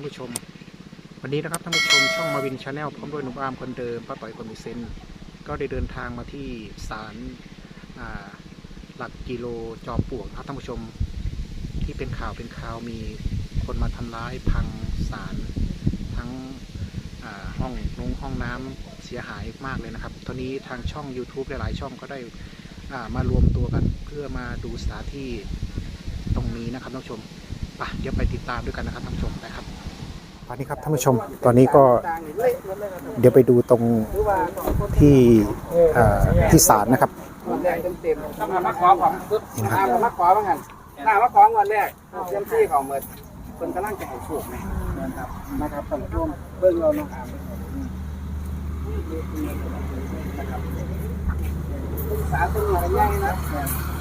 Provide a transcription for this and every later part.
านผู้ชม วันนี้นะครับท่านผู้ชมช่องมาวินชาแนลพร้อมด้วยหนุ่มอาร์มคนเดิมป้าต่อยคนมีเซนก็ได้เดินทางมาที่ศาลหลักกิโลจอมปลวกนะครับท่านผู้ชมที่เป็นข่าวเป็นข่าวมีคนมาทำร้ายพังศาลทั้งห้องนงห้องน้ำเสียหายมากเลยนะครับ ตอนนี้ทางช่อง YouTube หลายๆช่องก็ได้มารวมตัวกันเพื่อมาดูสถานที่ตรงนี้นะครับท่านผู้ชมอะเดี๋ยวไปติดตามด้วยกันนะครับท่านผู้ชมนะครับ อนนี้ครับท่านผู้ชมตอนนี้ก็เดี๋ยวไปดูตรงที่ที่ศาลนะครับต้องมาขอของปึ๊บอ่ามาขอบ้างกันถ้ามาของวันแรกเตรียมที่ของเมิดคนกำลังจะให้สูกไหมนะครับนะครับต้องร่วมเบิ่งเราเนาะนะครับสาตัวใหญ่นะ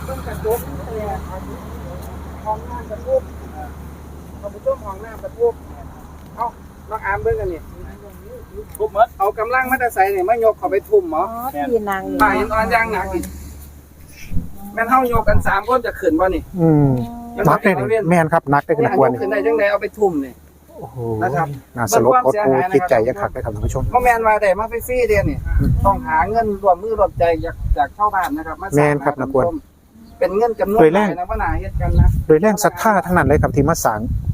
ต้นกระจกห้องหน้ำกระทุบเอาไปต้มห้องหน้ำกระทุบ เอาน้องอามเบิ่งกันนี่ทุบหมดเอากำลังมาแต่ใส่เนี่ยมายกเขาไปทุ่มเหรออ๋อที่นางนี่ป่าเห็นตอนย่างหนักนี่แม่นเฮาโยกกันสามคนจะขึ้นบ่นี่อืมนักได้เลยแม่นครับนักได้ขนาดควรขึ้นได้จังไดเอาไปทุ่มนี่โอ้โหนะครับน่าสลดโคตรโคจิตใจยักษ์ขักเลยครับท่านผู้ชมบ่แม่นว่าได้มาฟรีๆเด้นี่ต้องหาเงินรวมมือรวมใจจากจากชาวบ้านนะครับมาสร้างแม่นครับนักควรเป็นเงินจำนวนโดยแรกหลายนะว่าน่าเฮ็ดกันนะโดยแรงศรัทธาทั้งนั้นเลยครับที่มาสร้างอืม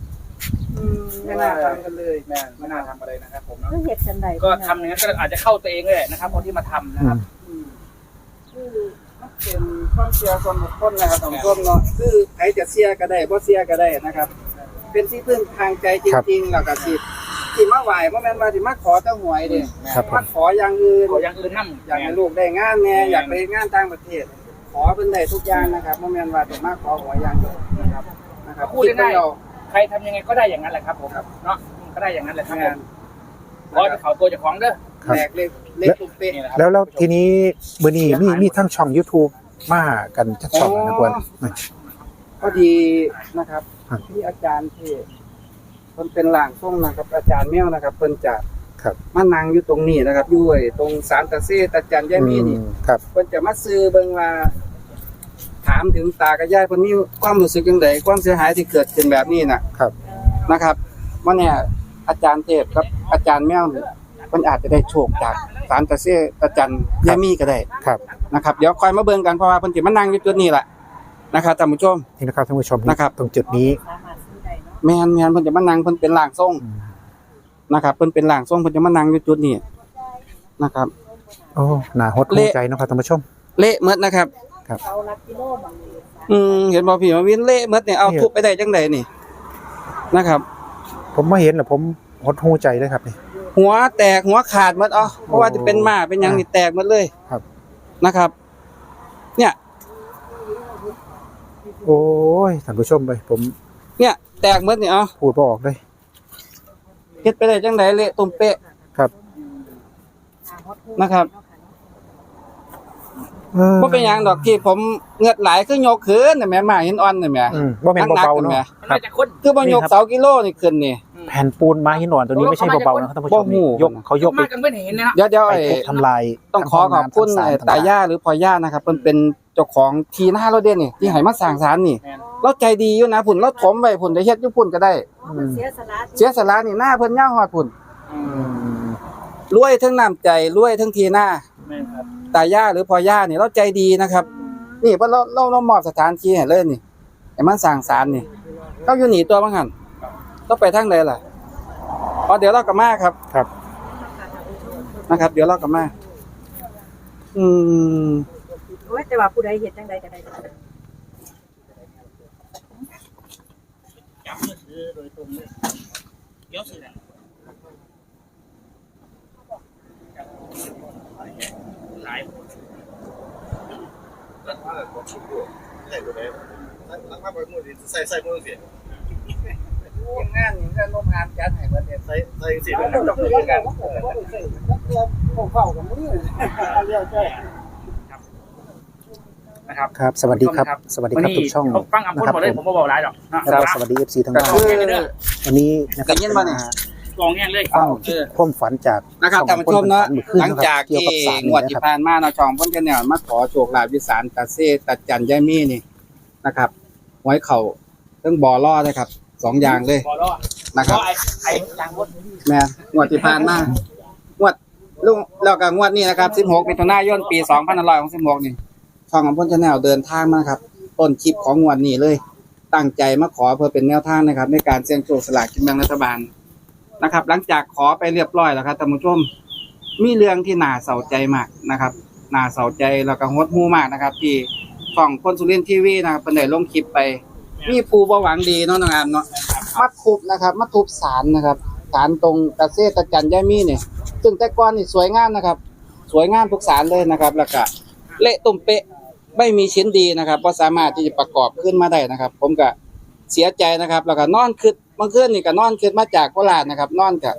ไม่น่าทำกันเลยแม่ไม่น่าทำอะไรนะครับผมก็เห็ดจันใดก็ทำอย่างนั้นก็อาจจะเข้าตัวเองเลยแหละนะครับคนที่มาทำนะครับอืมคือมันเป็นความเชื่อส่วนบุคคลนะครับของคนเนาะคือใครจะเสียก็ได้บ่เสียก็ได้นะครับ เป็นที่พึ่งทางใจจริงๆแล้วก็สิที่มาไหว้บ่แม่นว่าสิมาขอเจ้าหวยเด้ครับผมมาขออย่างอื่นขออย่างอื่นนั่งอยากให้ลูกได้งานแหน่อยากไปเฮ็ดงานต่างประเทศ ขอเพิ่นได้ทุกอย่างนะครับบ่แม่นว่าจะมาขอหวยอย่างเดียวนะครับนะครับพูดง่าย คิเอๆใครทำยังไงก็ได้อย่างนั้นแหละครับผมเนาะก็ได้อย่างนั้นแหละครับผงานมขอจะเขาตัวเจ้าของเด้อครับ แตกเล็กเล็กตุ้มเป๊ะนี่นะครับ แล้วแล้วทีนี้มื้อนี้มีมีทั้งช่อง YouTube มากันจักช่องนะควร พอดีนะครับครับที่อาจารย์เทศเพิ่นเป็นหลางส่งนะครับอาจารย์แมวนะครับเพิ่นจะครับ มานั่งอยู่ตรงนี้นะครับอยู่ไอ้ตรงศาลตะเซตะจันยายมีนี่อืมครับ เพิ่นจะมาซื้อเบิ่งว่า ถามถึงตากับยายเพิ่นมีความรู้สึกจังไดความเสียหายที่เกิดขึ้นแบบนี้น่ะครับ นะครับว่าเนี่ยอาจารย์เทพกับอาจารย์แมวนี่เพิ่นอาจจะได้โชคจากศาลตะเซตะจันยายมีก็ได้ครับนะครับเดี๋ยวคอยมาเบิ่งกันเพราะว่าเพิ่นสิมานั่งอยู่จุดนี้แหละนะครับท่านผู้ชมนี่นะครับท่านผู้ชมนะครับ ตรงจุดนี้สามารถซื้อได้เนาะแม่นแม่นเพิ่นจะมานั่งเพิ่นเป็นร่างทรงอืมนะครับเพิ่นเป็นร่างทรงเพิ่นจะมานั่งอยู่จุดนี้นะครับ โอ้หนาหดหัวใจเนาะครับท่านผู้ชม เละหมดนะครับ เขารักกิโลบางทีอืมเห็นบ่พี่มาวินเละหมดเนี่ยเอาทุบไปได้จังไดนี่นะครับ ผมมาเห็นแล้วผมหดหูใจเลยครับนี่ หัวแตกหัวขาดหมดเอ๋อเพราะว่าจะเป็นหมาเป็นหยังนี่แตกหมดเลยครับ นะครับ เนี่ย โอ้ยท่านผู้ชมเลยผมเนี่ย แตกหมดนี่เอาพูดบ่ออกเลยเฮ็ดไปได้จังไดเละตุ่มเป๊ะครับ นะครับเออ บ่เป็นหยังดอกที่ผมเงือดไหลคือยกขึ้นน่ะแม่หมาหินอ่อนน่ะแม่อืมบ่แม่นเบาๆเนาะมันครัมาบจากคน คือบ่ยกนี่ครับเสากิโลนี่ขึ้นนี่ แผ่นปูนไม้หินอ่อนตัวนี้ไม่ใช่เบาๆนะครับท่านผู้ชมนี่บ่หูยกเขายกไปมากันไม่เห็นนะเดี๋ยวเดี๋ยวไปไอ้ทุบทำลายต้องขอขอบคุณทั้งห้ไอ้งน้ำทั้งศลตาย่าหรือพ่อย่านะครับเพิ่นเป็นเจ้าของทีหน้าเราเด่นนี่ที่ให้มาสร้างศาลนี่แม่นเราใจดีอยู่นะพุ่นเราถมไว้พุ่นได้เฮ็ดอยู่พุ่นก็ได้ อ๋อมันเสียสละเสียสละนี่หน้าเพิ่นย่างฮอดพุ่นอือืมมรวยทั้งน้ำใจรวยทั้งทีหน้าแม่นครับ ตาย่าหรือพ่อย่านี่เราใจดีนะครับ นี่เพิ่นเราเราเรามอบสถานที่ให้เลยนี่ให้มันสร้างศาลนี่เราอยู่นี่ตัวบังหันต้องไปทางใดล่ะอ๋อเดี๋ยวเรากลับมาครับครับ นะครับ เดี๋ยวเรากลับมา อืมโอ้ยแต่ว่าผู้ใดเห็ดจังใดก็ได้จับมือถือโดยตรงเลยเดี๋ยวสิแหละ หลายใส่ใส่มือสิงานนี่งานโรงงานจัดให้เบิดเด้ใส่ใส่สิเราต้องคุยกันเออเข้ากันมื้อเรียกได้นะครับครับ สวัสดีครับ สวัสดีครับทุกช่องฟังอัมพลหมดเลยผมบ่บอกหลายหรอกนะแล้วก็สวัสดี FC ทั้งก็บ้านคือวันนี้นะครับ ได้ยินมาเนี่ยกองแง่งเลยฟังเออ ความฝันจากนะครับท่านผู้ชมเนาะช่องหลังจากเกี่ยวที่กับสารงวดนะที่ครับผ่านมาเนาะช่องเพิ่นก็แนวมาขอโชคลาภวิสารตาเซตัดจันยายมีนี่นะครับไว้เข่าเรื่องบ่อล่อนะครับสองอย่างเลยบอลล้อนะครับก็ไอ้ไอ้ยางรถแม่งวดที่ผ่านมางวดลุงแล้วก็งวดนี้นะครับ16มิถุนายนปี2566นี่ช่องของพ่นชาแนลเดินทางมาครับ ต้นคลิปของงวดนี้เลย ตั้งใจมาขอเพื่อเป็นแนวทางนะครับ ในการเสี่ยงโชคสลากกินแบ่งรัฐบาล นะครับ หลังจากขอไปเรียบร้อยแล้วครับท่านผู้ชม มีเรื่องที่น่าเศร้าใจมากนะครับน่าเศร้าใจแล้วก็หดหูมากนะครับ ที่ช่องคนสุรินทร์ทีวีนะครับเป็นได้ลงคลิปไป มีผู้บหวังดีเนาะน้องอามเนาะมาทุบนะครับมาทุบสารนะครับสารตรงกระเซตะจันยามีเนี่ยซึ่งแต่ก่อนนี่สวยงามนะครับ สวยงามทุกสารเลยนะครับ แล้วก็เละตุ่มเปะไม่มีชิ้นดีนะครับว่าสามารถที่จะประกอบขึ้นมาได้นะครับ ผมก็เสียใจนะครับ แล้วก็นอนคิด เมื่อคืนนี่ก็นอนคิดมาจากโคราชนะครับ นอนก็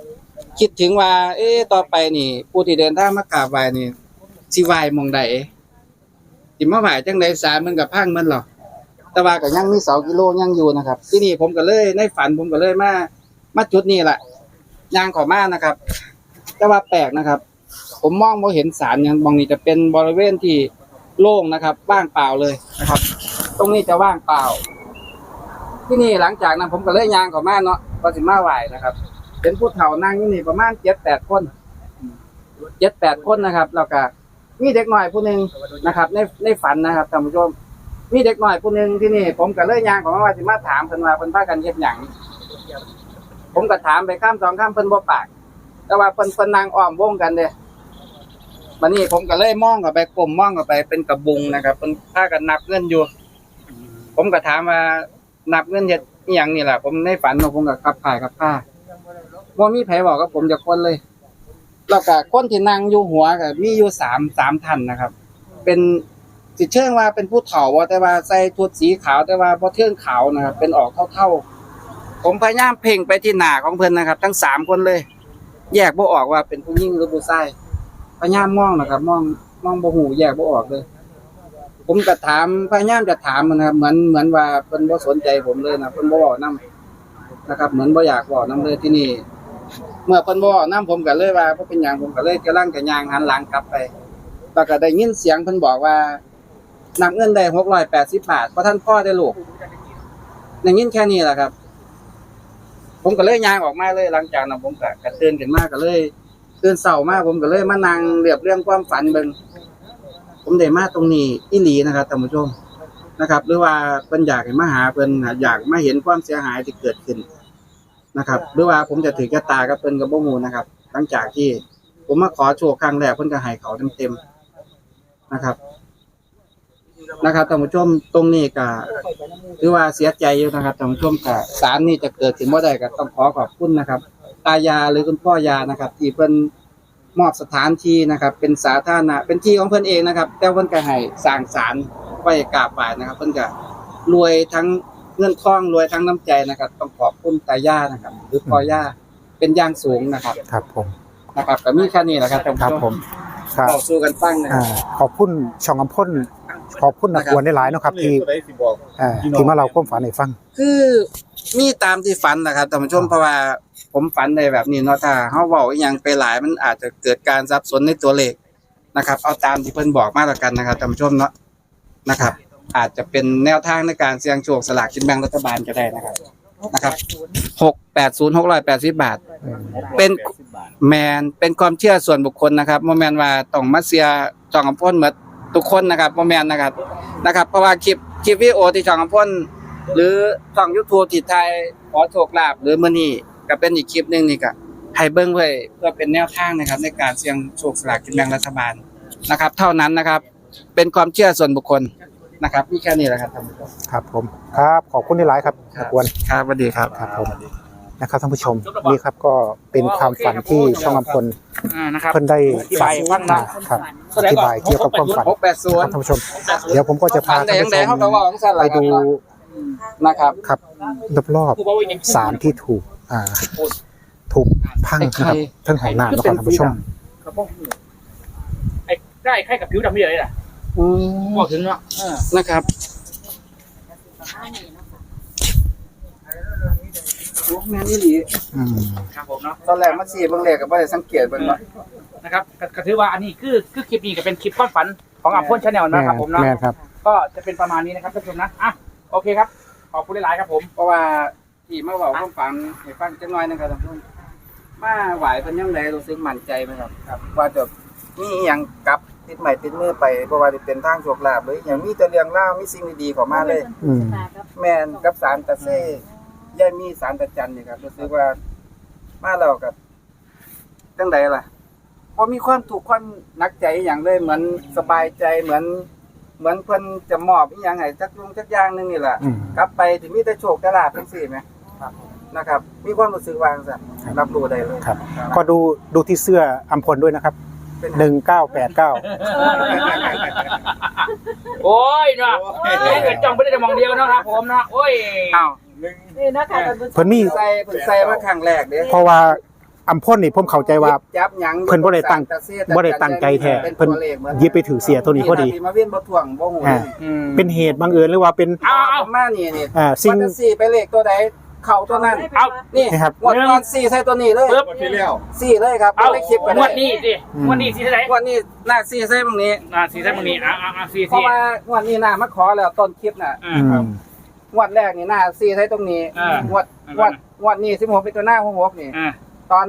คิดถึงว่า เอ๊ะต่อไปนี่ ผู้ที่เดินทางมากราบไหว้นี่สิไหว้หมองใดสิมาไหว้จังไดสารมันก็พังมันหรอแต่ว่าก็ยังมีเสากิโลยังอยู่นะครับ ที่นี่ผมก็เลยในฝันผมก็เลยมามาจุดนี้แหละยางขอมานะครับ แต่ว่าแปลกนะครับ ผมมองไม่เห็นสารยังบางนี้จะเป็นบริเวณที่โล่งนะครับ ว่างเปล่าเลยนะครับ ตรงนี้จะว่างเปล่า ที่นี่หลังจากนั้นผมก็เลยยางเขอมาเนาะก็สิมาไหวนะครับ เป็นผู้เฒ่านั่งอยู่นี่ประมาณเจ็ดแปดคนเจ็ดแปดคนนะครับแล้วก็มีเด็กหน่อยผู้หนึ่งนะครับ ในในฝันนะครับท่านผู้ชมมีเด็กหน้อยผู้หนึ่งที่นี่ ผมก็เลยยางของว่าสิมาถามเพิ่นว่าเพิ่นพากันเฮ็ดหยังผมก็ถามไปข้ามสองข้ามเพิ่นบ่ปาก แต่ว่าเพิ่นเพิ่นนั่งอ้อมวงกันเด้บัดนี้ผมก็เลยมองเข้าไปกลมมองเข้าไปเป็นกระบุงนะครับเพิ่นพากันนับเงินอยู่ ผมก็ถามว่า นับเงินเฮ็ดอีหยังนี่ล่ะผมในฝันเนาะผมก็ขับผ่ายขับผ้าบ่ามีไผบอกกับผมจักคนเลย แล้วก็คนที่นั่งอยู่หัวก็มีอยู่สามสามท่านนะครับ เป็นสิเชิงว่าเป็นผู้เฒ่าว่าแต่ว่าใส่ชุดสีขาวแต่ว่าบ่เทื่องขาวนะครับเป็นออกเท่าๆ ผมพยายามเพ่งไปที่หน้าของเพิ่นนะครับ ทั้งสามคนเลย แยกบ่ออกว่าเป็นผู้หญิงหรือผู้ชายพยายามมองนะครับมองมองบ่หูแยกบ่ออกเลย ผมก็ถามพยายามจะถามมันนะครับ เหมือนเหมือนว่าเพิ่นบ่สนใจผมเลยนะเพิ่นบ่เว้านํนะครับ เหมือนบ่อยากเว้านํเลยที่นี่ เมื่อเพิ่นบ่เว้านํผมก็เลยว่าบ่เป็นหยังผมก็เลยกำลังจะย่างหันหลังกลับไปแล้วก็ได้ยินเสียงเพิ่นบอกว่านับเงินได้หกร้อยแปดสิบบาทเพราะท่านพ่อได้ลูกอย่างนี้แค่นี้แหละครับ ผมก็เลยยางออกมาเลยหลังจากนั้นผมก็กระเตื่นขึ้นมากก็เลยตื่นเศร้ามากผมก็เลยมานั่งเรียบเรื่องความฝันเบิ่ง ผมได้มาตรงนี้อีหลีนะครับท่านผู้ชมนะครับ หรือว่าเพิ่นอยากให้มาหาเพิ่นอยากมาเห็นความเสียหายที่เกิดขึ้นนะครับ หรือว่าผมจะถือกระตากับเพิ่นกับบ่ฮู้นะครับ หลังจากที่ผมมาขอโชว์ครั้งแรกเพิ่นก็ให้เขาเต็มๆนะครับ นะครับท่านผู้ชมตรงนี้ก็ถือว่าเสียใจอยู่นะครับท่านผู้ชมก็สารนี่จะเกิดขึ้นบ่ได้ก็ต้องขอขอบคุณนะครับ ตายาหรือคุณพ่อยานะครับ ที่เพิ่น มอบสถานที่นะครับ เป็นสาธารณะเป็นที่ของเพิ่นเองนะครับ แต่เพิ่นก็ให้สร้างศาลไว้กราบไหว้นะครับ เพิ่นก็รวยทั้งเงินทองรวยทั้งน้ำใจนะครับ ต้องขอบคุณตายานะครับ หรือพ่อยาเป็นอย่างสูงนะครับครับผมนะครับก็มีแค่นี้แหละครับท่านครัผู้บชผมมครับต่อสู้กันฟังนะคอ่ารับขอบคุณช่องอำพ่นขอบคุณนักบวชได้หลายๆเนาะครับที่ตัวใดสิบ อกอ่าที่มาเราความฝันให้ฟัง คือมีตามที่ฝันนะครับท่านผู้ชมเพราะว่าผมฝันในแบบนี้เนาะถ้าเฮาเว้าอีหยังไปหลายมันอาจจะเกิดการสับสนในตัวเลขนะครับ เอาตามที่เพิ่นบอกมาแล้วกันนะครับท่านผู้ชมเนาะนะครับ อาจจะเป็นแนวทางในการเสี่ยงโชคสลากกินแบ่งรัฐบาลก็ได้นะครับนะครับ680 680บาท เป็นแมนเป็นความเชื่อส่วนบุคคลนะครับโมแมนว่าต้องมาเสียจองกำพ้นเหมือนทุกคนนะครับโมแมนนะครับนะครับ เพราะว่าคลิป คลิปวิดีโอที่จองกำพ้นหรือช่องยูทูบที่ไทยขอโชคลาภหรือมื้อนี้ก็เป็นอีกคลิปหนึงนี่ก็ให้เบิ่งไว้เพื่อเป็นแนวทางนะครับ ในการเสี่ยงโชคสลากกินแบ่งรัฐบาลนะครับ เท่านั้นนะครับ เป็นความเชื่อส่วนบุคคลนะครับมีแค่นี้แหละครับท่านผู้ชมครับผมครับขอบคุณที่หลายครับนักบวชครับสวัสดีครับครับผมนะครับท่านผู้ชมนี่ครับก็เป็นความฝันที่ช่องอำพล อ่านะครับเพิ่นได้อธิบายฟังนะครับอธิบายเกี่ยวกับความฝันหกแปดศูนครัย์บท่านผู้ชม เดี๋ยวผมก็จะพาฝันแต่ท่านยังผู้ไงชเขามก็ว่าของสันไปดูนะครับครับรอบๆสารที่ถูก อ่า ถูกพังนะครับทั้งของน้ำนะครับท่านผู้ชมครับผมไอ้ได้ไข่กับผิวดำนี่เลยล่ะอืมบอกถึงเนาะเออนะครับ โอ้แม่นอี่หลีอืมครับผมเนาะตอนแรกมาสีเบิ่งเลขก็บ่ได้สังเกตเบิ่งว่านะครับก็ก็ถือว่าอันนี้คือคือคลิปนี้ก็เป็นคลิปความฝันของอัพพลชาแนลแม่นะครับผมเนาะแม่ครับ ก็จะเป็นประมาณนี้นะครับท่านผู้ชมนะอะโอเคครับขอบคุณหลายๆครับผมเพราะว่าที่มาเว้าความฝันให้ฟังจังหน่อยหนึงครับท่านผู้ชมมาไหวเป็นยังไงรู้สึกมั่นใจไหมครับครับ ว่าจะมีอหยังกลับติดใหม่ติดมือไปเพราะว่าจะเป็นทางโชคลาภหรืออหย่างมีแต่เรื่องราวมีสิ่งดีๆเข้ามาเลย อืม แม่นกับสารตะเซ่ ยายมีสารตะจันนี่ครับรู้สึกว่ามาแล้วกับจังใดล่ะพอมีความถูกข์ความหนักใจอหย่างเลยเหมือนสบายใจเหมือน เหมือนเพิ่นจะมอบอีหยังให้จักลุงจักอย่างหนึงนี่แหละอืม กลับไปที่มีแต่โชคแต่ลาภจังซี่แหมนะครับ มีความรู้สึกวาจังซั่นครับรับรู้ได้เลยครับ ก็ดูดูที่เสื้ออัมพลด้วยนะครับเป็นหนึ่งเก้าแปดเก้าโอ้ยเนาะเอ้ยกระจ่องไปได้แต่มองเดียวเนาะครับผมเนาะโอ้ยอ้าว นี่นะคะท่านผู้ชมเพิ่นมี ใส่เพิ่นใส่มาครั้งแรกเด้เพราะว่าอัมพลนี่ผมเข้าใจว่า จับหยังเพิ่นบ่ได้ตั้งสารตะเซ่ตะจันบ่ได้ตั้งใจแท้ป็เพิ่นตัวลขหมือหยิบไปถือเสียตัวนี้พอดี ที่มาเวียนบ่ถ่วงบ่ฮู้อ่าอืมเป็นเหตุบังเอิญหรือว่าเป็น เอาเอา ประมาณนี้นี่อ่าสิ่ง มันจะสี่ไปเลขตัวใดเข้าตัวนั้นเอา นี่นี่ครับ งวดก่อนสี่ใส่ตัวนี้เลยปึ๊บหมดที่แล้วสี่เลยครับเอาไม่คลิปกันงวดนี้สิงวดนี้สิเท่าไหร่งวดนี้หน้าสี่ใส่ตรงนี้ อ่าสีสันมึงนี้อ่าอ่าสีเพสีราะว่างวดนี้หน้ามาขอแล้วต้นคลิปน่ะ อ่าอืม งวดแรกนี่หน้าสี่ใส่ตรงนี้อ่างวดงวดงวดนี้สิบหกเป็นตัวหน้าหกนี่ อ่า ตอน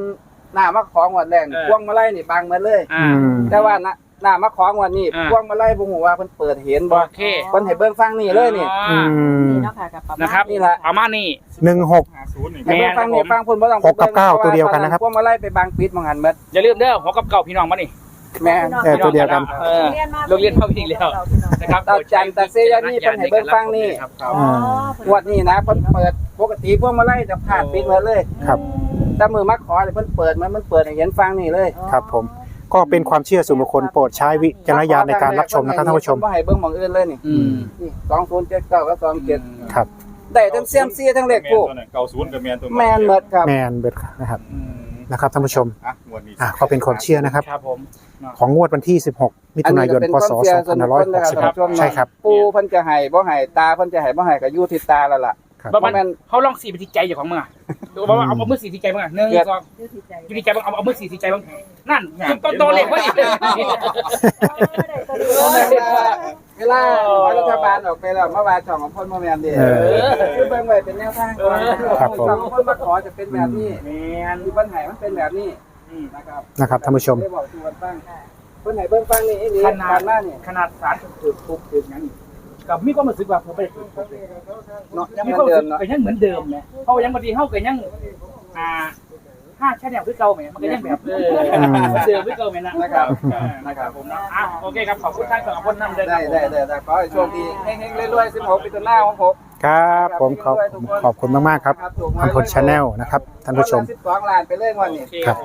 หน้ามาของวดแรกนี่เออ พวงมาไล่นี่บางหมาเลย อ่าอืมแต่ว่าหน้าหน้ามาของวดนี้อ่า พวงมาไล่บ่ฮู้ว่าเพิ่นเปิดเห็นบ่โอเคเพิ่นให้เบิ่งฟังนี่เลยนี่อืมนี่เนาะค่ะกับประมาณ นะครับ นี่แหละประมาณนี้ หนึ่งหกหาศูนย์นี่ให้เบิ่งฟังนี่แม่นครับผม ฟังเพิ่นบ่ต้องหกกับเก้าตัวเดียวกันนะครับ พวงมาไล่ไปบางปิดมองหันเบิดอย่าลืมเด้อหัวกับเก่าพี่น้องมานี่ แม่น เออตัวเดียวกันเออโรงเรียนเข้าพี่แล้วนะครับตาจันตาเซยานี่เป็นให้เบิ่งฟังนี่ ครับอ๋องวดนี้นะเพิ่นเปิดปกติพวงมาไล่จะผ่านปิดหมดเลย ครับ แต่มือมาขอเนี่ยเพิ่นเปิดมันมันเปิดให้เห็นฟังนี่เลยครับผม ก็เป็นความเชื่อส่วนบุคคลโปรดใช้วิจารณญาณในการรับชมนะครับท่านผู้ชม บ่ให้เบิ่งหมองอื่นเลยนี่อืม นี่2079กับ27ครับ ได้ทั้งเสียมซีทั้งเลขแมนคู่ตัวนั้นเก้าศูนย์กับแมนตัวแม่นหมดครับ แมนเบิดนะครับ อืม นะครับท่านผู้ชมอะงวดนี้อะก็เป็นความเชื่อนะครับ ครับผม ของงวดวันที่ 16 มิถุนายน พศ 2566ใช่ครับ ปูเพิ่นจะให้บ่ให้ตาเพิ่นจะให้บ่ให้ก็อยู่ที่ตาแล้วล่ะครับ ประมาณแม่นเขาลองสีไปที่ใจอยู่ของมึงอะดูว่าเอาเอามือสีที่ใจมึงอะหนึ่งสองดูที่ใจอยู่ที่ใจมึงเอาเอามือสีที่ใจมึงนั่นต้นโตเลยเว้ยเว ลารัฐบาลออกไปแล้วมาว่าช่องของพ่นบ่แม่นเด้เออ คือเบิ่งไว้เป็นแนวทางก่อนครับผมช่องของพ่นมาขอจะเป็นแบบนี้แมนที่เพิ่นให้มันเป็นแบบนี้อืมนะครับนะครับท่านผู้ชม ได้บอกสู่กันฟังเพิ่นให้เบิ่งฟังนี่อีหลีขนาดผ่านมานี่ขนาดสารถูกทุบถึงนั้นกับมีความรู้สึกว่าผมไม่ได้ถูกทุบเลยเนาะยังมีเหมืคอวามนรู้เดิสึมกเนาะก็ยังเหมือนเดิมเนี่ยเขายังบางทีเขาก็ยังอ่า ห้าชาแนลคือเก่าไหมมันก็ยังแบบเอออืมเดิมคือเก่าไหมนะนะครับนะครับผมนะอะโอเคครับขอบคุณท่านสองคนนำเดินได้ได้ได้ได้ขอให้โชคดีเฮงๆรวยๆ16ปีตัวหน้าของผมครับผมขอบขอบคุณมากๆครับอัมพลชาแนลนะครับท่านผู้ชม12ล้านไปเรื่อยวันนี้ครับ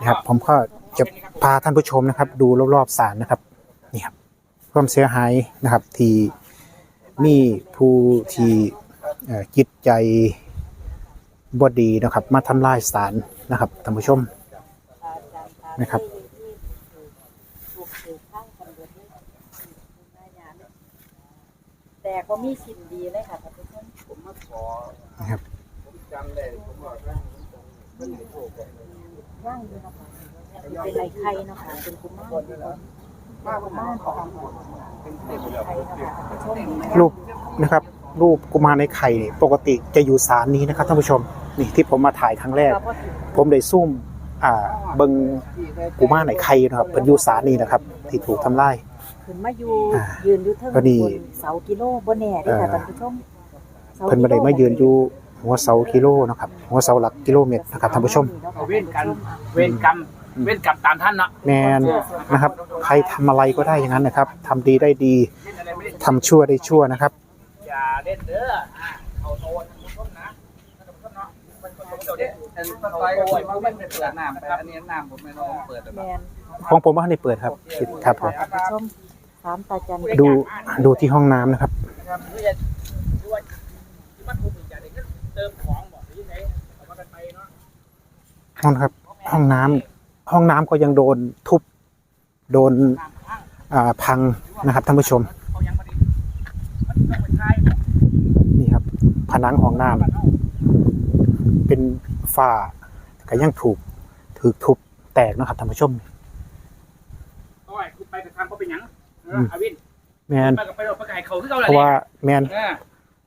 นะครับ ผมก็จะพาท่านผู้ชมนะครับ ดูรอบๆศาลนะครับนี่ครับความเสียหายนะครับที่มีผู้ที่เอ่อจิตใจ บดีนะครับ มาทำลายศาลนะครับท่านผู้ชมนะครับ แต่ก็มีชิ้นดีเลยค่ะท่านผู้ชมผมมาขอนะครับผมจำได้ผมบอกว่าเพิ่นให้โชคว่างอยู่นะคะเป็นไรไข่เนาะคะเป็นกุมารมาประมาณของเป็นเต็มแล้วไข่เนาะค่ะท่านผู้ชมรูปนะครับ รูปกุมารในไข่ปกติจะอยู่ศาลนี้นะครับท่านผู้ชม นี่ที่ผมมาถ่ายครั้งแรกก็พอถึงผมได้ซุ่มอ่าเบิงกุมารในไข่นะครับเป็นอยู่ศาลนี้นะครับ ที่ถูกทำลายขึ้นมาอยู่อ่ายืนอยู่เทิงพอดีบนเสากิโลบ่แน่เด้อค่ะท่านผู้ชมสาเพิ่นบ่ได้มายืนอยู่หัวเสากิโลนะครับหัวเสาหลักกิโลเมตรนะครับท่านผู้ชมเอาเว้นกันเวรกรรมเวรกรรมตามท่านเนาะแมนนะครับ ใครทำอะไรก็ได้อย่างนั้นนะครับทำดีได้ดีเล่นอะไรไม่ได้ทำชั่วได้ชั่วนะครับอย่าเล่นเด้อ องเจ้าเด็ดอันต้นไม้ก็มันไม่เป็นเปิดน้ำไปอันนี้น้ำผมไม่ต้องเปิดแล้วแมนของผมว่าให้เปิดครับครับผมท่านผู้ชมถามตาจันดูดูที่ห้องน้ำนะครับนะครับเพื่อจะดูว่าที่มันถูกอีกอย่างหนึงก็เติมของบอกหรือยังไงเอามากันไปเนาะห้องครับห้องน้ำห้องน้ำก็ยังโดนทุบโดนน้ำข้างอ่าพังนะครับท่านผู้ชมเขายังไม่ได้มันต้องเป็นท้ายเนาะนี่ครับผนังห้องน้ำเป็น ฝ้าก็ยังถูกถูกทุบแตกนะครับท่านผู้ชมเอาไว้คุณไปกับทางเขาเป็นหยังเออมอาวินแมนไปกับไปกับไปกับไก่เขาคือเขาแหเพละราะว่าแมนเนี่ย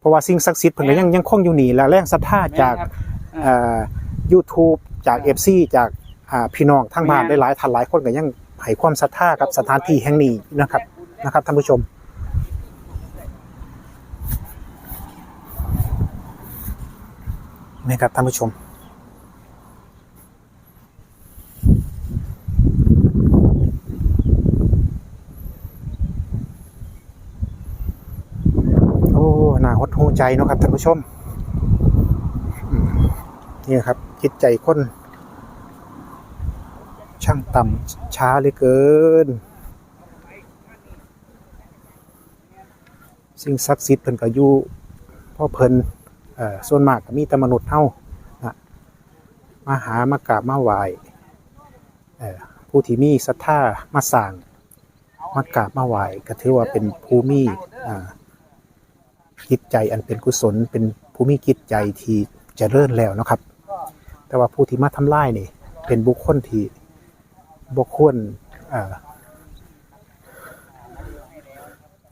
ราะว่าสิ่งศักดิ์สิทธิ์เพิ่นก็ยังยังคงอยู่นี่และแรงศรัทธาจากเอ่อ YouTube จาก FC จากอ่าพี่น้องทางบ้านหลายๆท่านหลายคนก็ยังให้ความศรัทธากับสถานที่แห่งนี้นะครับนะครับท่านผู้ชม นี่ครับท่านผู้ชม โอ้ น่าหดหู ใจเนาะครับท่านผู้ชมนี่ครับจิตใจคนช่างต่ำช้าเลือเกิน สิ่งศักดิ์สิทธิ์เพิ่นก็อยู่พ่อเพิ่นส่วนมากก็มีแต่มนุษย์เฮานะมาหามากราบมาไหว้ผู้ที่มีศรัทธามาสร้างมากราบมาไหว้ก็ถือว่าเป็นภูมิอ่า จิตใจอันเป็นกุศล เป็นภูมิจิตใจที่จเจริญแล้วนะครับ แต่ว่าผู้ที่มาทำลายนี่ เป็นบุคคลที่บกควรเอ่อ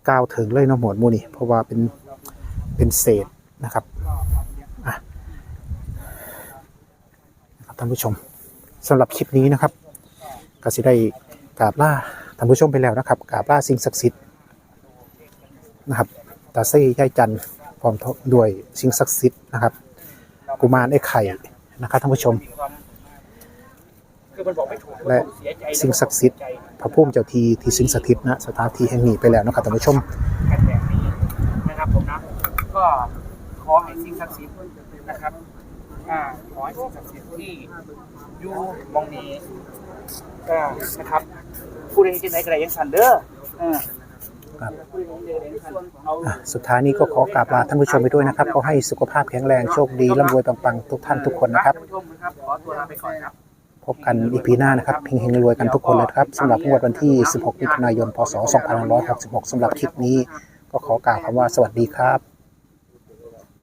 กล่าวถึงเลยเนาะหมวดมูนี่ เพราะว่าเป็นเป็นเศษนะครับนะครับท่านผู้ชมสำหรับคลิปนี้นะครับก็สิได้กราบล่าท่านผู้ชมไปแล้วนะครับกราบล่าสิ่งศักดิ์สิทธิ์นะครับ ตาเซ่ย่ายจันทร์พร้อมด้วยสิ่งศักดิ์สิทธิ์นะครับกุมารไอ้ไข่นะครับท่านผู้ชม และสิ่งศักดิ์สิทธิ์พระพุ่มเจ้าทีที่สิงสถิตณสถานที่แห่งนี้ไปแล้วนะครับท่านผู้ชมแบบนี้นะครับผมนะก็ขอให้สิ่งศักดิ์สิทธิ์นะครับขอให้สิ่งศักดิ์สิทธิ์ที่อยู่มองนี้ก็นะครับผู้ใดที่ไหนก็ได้ยังสันเด้อ ครับสุดท้ายนี้ก็ขอกราบลาท่านผู้ชมไปด้วยนะครับ ขอให้สุขภาพแข็งแรงโชคดีร่ำรวยปังๆทุกท่านทุกคนนะครับ พบกันอีพีหน้านะครับเฮงๆรวยกันทุกคนเลยครับสำหรับงวดวันที่ 16มิถุนายน พศ 2566สำหรับคลิปนี้ ก็ขอกล่าวคำว่าสวัสดีครับ